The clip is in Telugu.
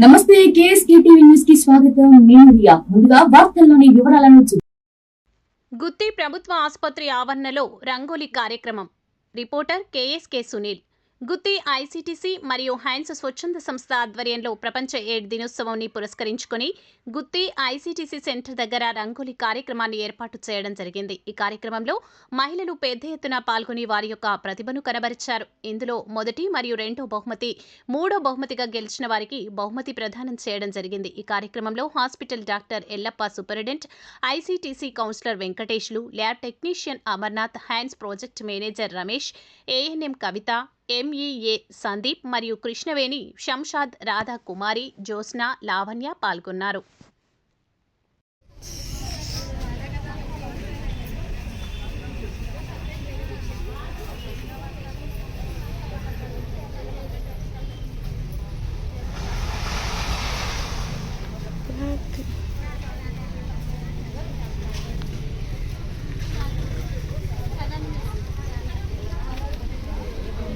నమస్తే కేఎస్కే టీవీ న్యూస్కి స్వాగతం. నేను రియా. ముందుగా వార్తల్లోని వివరాలను గుత్తి ప్రభుత్వ ఆసుపత్రి ఆవరణలో రంగోలీ కార్యక్రమం. Reporter KSK Sunil. Gutti ICTC మరియు హైన్స్ స్వచ్ఛంద సంస్థ ఆధ్వర్యంలో ప్రపంచ ఎయిడ్ దినోత్సవంని పురస్కరించుకొని గుత్తి ఐసీటీసీ సెంటర్ దగ్గర రంగోలీ కార్యక్రమాన్ని ఏర్పాటు చేయడం జరిగింది. ఈ కార్యక్రమంలో మహిళలు పెద్ద ఎత్తున పాల్గొని వారి యొక్క ప్రతిభను కనబరిచారు. ఇందులో మొదటి మరియు రెండో బహుమతి మూడో బహుమతిగా గెలిచిన వారికి బహుమతి ప్రదానం చేయడం జరిగింది. ఈ కార్యక్రమంలో hospital doctor Yellappa superintendent ICTC counsellor వెంకటేష్లు lab technician Amarnath hands project manager Ramesh ANM Kavitha MEA Sandeep మరియు కృష్ణవేణి శంషాద్ రాధా కుమారి జ్యోత్స్న లావణ్య పాల్గొన్నారు. Thank